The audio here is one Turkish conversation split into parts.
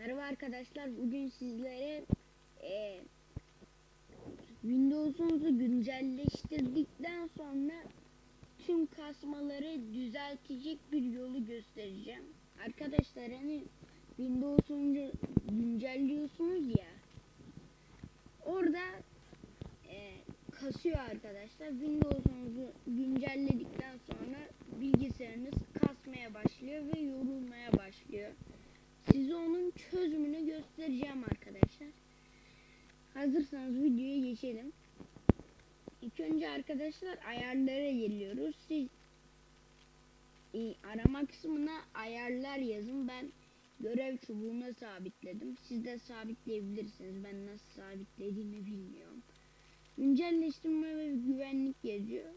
Merhaba arkadaşlar. Bugün sizlere e, Windows'unuzu güncelleştirdikten sonra tüm kasmaları düzeltecek bir yolu göstereceğim. Arkadaşlar hani Windows'unuzu güncelliyorsunuz ya. Orada e, kasıyor arkadaşlar. Windows'unuzu güncelledikten sonra bilgisayarınız kasmaya başlıyor ve yorulmaya başlıyor. Size onun çözümünü göstereceğim arkadaşlar. Hazırsanız videoya geçelim. İlk önce arkadaşlar ayarlara geliyoruz. Siz e, arama kısmına ayarlar yazın. Ben görev çubuğuna sabitledim. Siz de sabitleyebilirsiniz. Ben nasıl sabitlediğimi bilmiyorum. Güncelleştirme ve güvenlik yazıyor.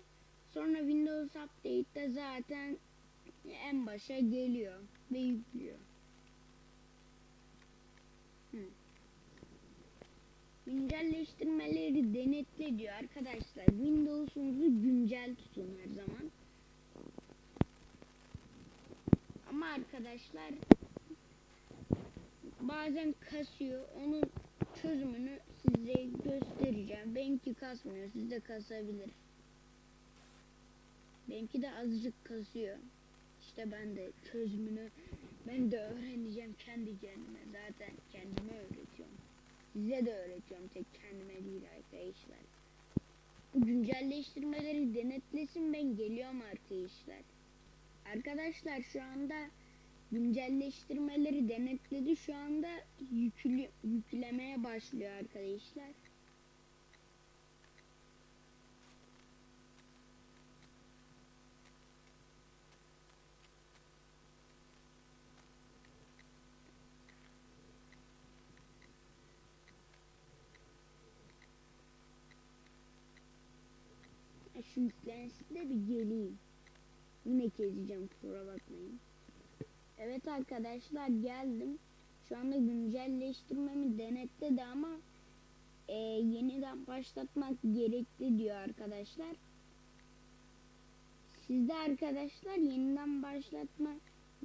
Sonra Windows Update'de zaten en başa geliyor ve yüklüyor. Güncelleştirmeleri denetle diyor arkadaşlar. Windows'unuzu güncel tutun her zaman. Ama arkadaşlar bazen kasıyor. Onun çözümünü size göstereceğim. Benimki kasmıyor. Sizde kasabilir. Benimki de azıcık kasıyor. İşte ben de çözümünü ben de öğreneceğim kendi kendime. Zaten kendime öğretiyorum. Size de öğretiyorum tek kendime değil arkadaşlar. Bu güncelleştirmeleri denetlesin ben geliyorum arkadaşlar. Arkadaşlar şu anda güncelleştirmeleri denetledi. Şu anda yüklü, yüklemeye başlıyor arkadaşlar. Şu yüklensin de bir geleyim. Yine gezeceğim kusura bakmayın. Evet arkadaşlar geldim. Şu anda güncelleştirmemi denetledi ama e, yeniden başlatmak gerekli diyor arkadaşlar. Sizde arkadaşlar yeniden başlatma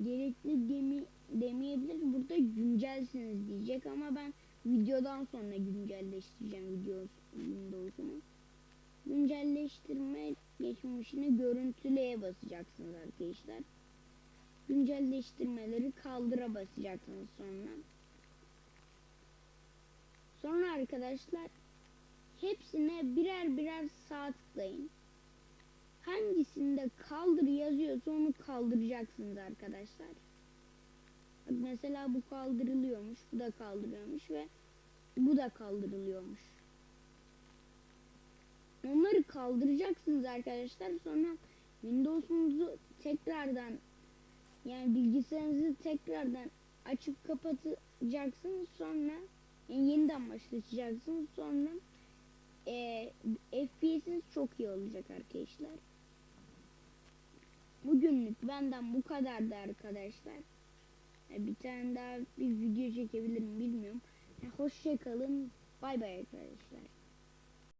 gerekli demi, demeyebilir. Burada güncelsiniz diyecek ama ben videodan sonra güncelleştireceğim videos Windows'umu güncelleştirme geçmişini görüntüleye basacaksınız arkadaşlar. Güncelleştirmeleri kaldıra basacaksınız sonra. Sonra arkadaşlar hepsine birer birer sağ tıklayın. Hangisinde kaldır yazıyorsa onu kaldıracaksınız arkadaşlar. Bak mesela bu kaldırılıyormuş, bu da kaldırılıyormuş ve bu da kaldırılıyormuş. Onları kaldıracaksınız arkadaşlar. Sonra Windows'unuzu tekrardan yani bilgisayarınızı tekrardan açıp kapatacaksınız. Sonra yani yeniden başlatacaksınız. Sonra e, FPS'iniz çok iyi olacak arkadaşlar. Bugünlük benden bu kadardı arkadaşlar. E, Bir tane daha bir video çekebilirim bilmiyorum. E, Hoşça kalın. Bay bay arkadaşlar.